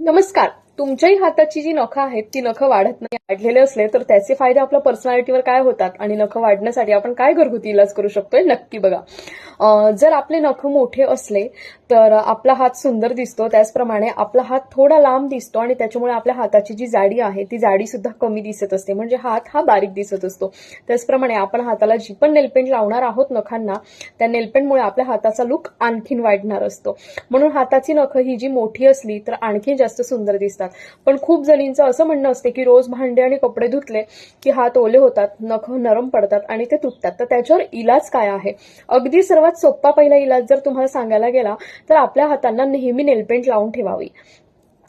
नमस्कार. तुमच्याही हाताची जी नखं आहेत ती नखं वाढत नाही वाढलेले असले तर त्याचे फायदे आपल्या पर्सनॅलिटीवर काय होतात? आणि नखं वाढण्यासाठी आपण काय घरगुती इलाज करू शकतोय? नक्की बघा. जर आपले नखं मोठे असले तर आपला हात सुंदर दिसतो. त्याचप्रमाणे आपला हात थोडा लांब दिसतो आणि त्याच्यामुळे आपल्या हाताची जी जाडी आहे ती जाडी सुद्धा कमी दिसत असते. म्हणजे हात हा बारीक दिसत असतो. त्याचप्रमाणे आपण हाताला जी पण नेलपेंट लावणार आहोत नखांना त्या नेलपेंटमुळे आपल्या हाताचा लुक आणखीन वाढणार असतो. म्हणून हाताची नखं ही जी मोठी असली तर आणखी जास्त सुंदर दिसतात. पण खूप जणींचं असं म्हणणं असते की रोज भांडे आणि कपडे धुतले की हात ओले होतात नख नरम पडतात आणि ते तुटतात. तर त्याच्यावर इलाज काय आहे? अगदी सर्वात सोपा पहिला इलाज जर तुम्हाला सांगायला गेला तर आपल्या हातांना नेहमी नेलपेंट लावून ठेवावी.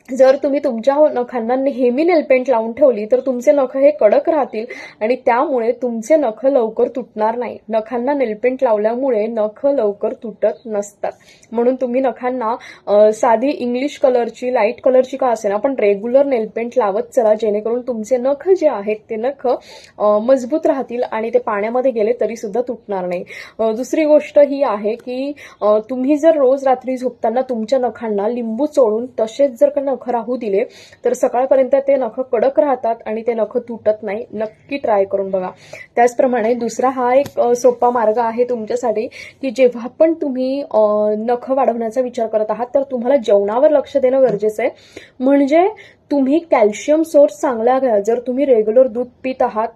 जर तुम्ही तुमच्या नखांना नेहमी नेलपेंट लावून ठेवली तर तुमचे नख हे कडक राहतील आणि त्यामुळे तुमचे नख लवकर तुटणार नाही. नखांना नेलपेंट लावल्यामुळे नख लवकर तुटत नसतात. म्हणून तुम्ही नखांना साधी इंग्लिश कलरची लाइट कलरची का असेना पण रेग्युलर नेलपेंट लावत चला जेणेकरून तुमचे नख जे आहेत ते नख मजबूत राहतील आणि ते पाण्यामध्ये गेले तरी सुद्धा तुटणार नाही. दुसरी गोष्ट ही आहे की तुम्ही जर रोज रात्री झोपताना तुमच्या नखांना लिंबू चोळून तसेच जर का नख राहू दिले तर सकाळपर्यंत ते नख कडक राहतात आणि ते नख तुटत नाही. नक्की ट्राय करून बघा. त्याचप्रमाणे दुसरा हा एक सोपा मार्ग आहे तुमच्यासाठी की जेव्हा पण तुम्ही नख वाढवण्याचा विचार करत आहात तर तुम्हाला जेवणावर लक्ष देणं गरजेचं आहे. म्हणजे तुम्ही कॅल्शियम सोर्स चांगला घ्या. जर तुम्ही रेग्युलर दूध पित आहात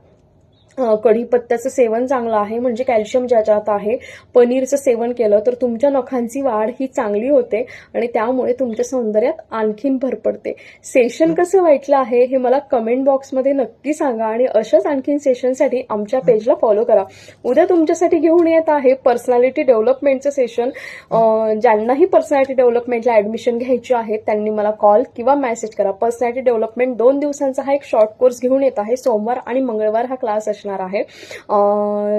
कढीपत्त्याचं सेवन चांगलं आहे म्हणजे कॅल्शियम ज्याच्यात आहे पनीरचं सेवन केलं तर तुमच्या नखांची वाढ ही चांगली होते आणि त्यामुळे तुमच्या सौंदर्यात आणखीन भर पडते. सेशन कसं वाटलं आहे हे मला कमेंट बॉक्समध्ये नक्की सांगा आणि अशाच आणखीन सेशनसाठी आमच्या पेजला फॉलो करा. उद्या तुमच्यासाठी घेऊन येत आहे पर्सनॅलिटी डेव्हलपमेंटचं सेशन. ज्यांनाही पर्सनॅलिटी डेव्हलपमेंटला ऍडमिशन घ्यायची आहे त्यांनी मला कॉल किंवा मेसेज करा. पर्सनॅलिटी डेव्हलपमेंट दोन दिवसांचा हा एक शॉर्ट कोर्स घेऊन येत आहे. सोमवार आणि मंगळवार हा क्लास असणार आहे.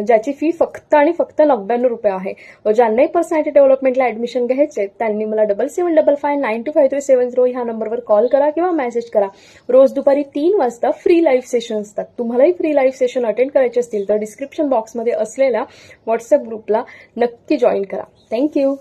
ज्याची फी फक्त आणि फक्त नव्याण्णव रुपये आहे. व ज्यांनाही पर्सनॅलिटी डेव्हलपमेंटला ऍडमिशन घ्यायचे त्यांनी मला double seven double five nine two five three seven zero ह्या नंबरवर कॉल करा किंवा मेसेज करा. रोज दुपारी तीन वाजता फ्री लाईव्ह सेशन असतात. तुम्हालाही फ्री लाईव्ह सेशन अटेंड करायचे असतील तर डिस्क्रिप्शन बॉक्समध्ये असलेल्या व्हॉट्सअप ग्रुपला नक्की जॉईन करा. थँक्यू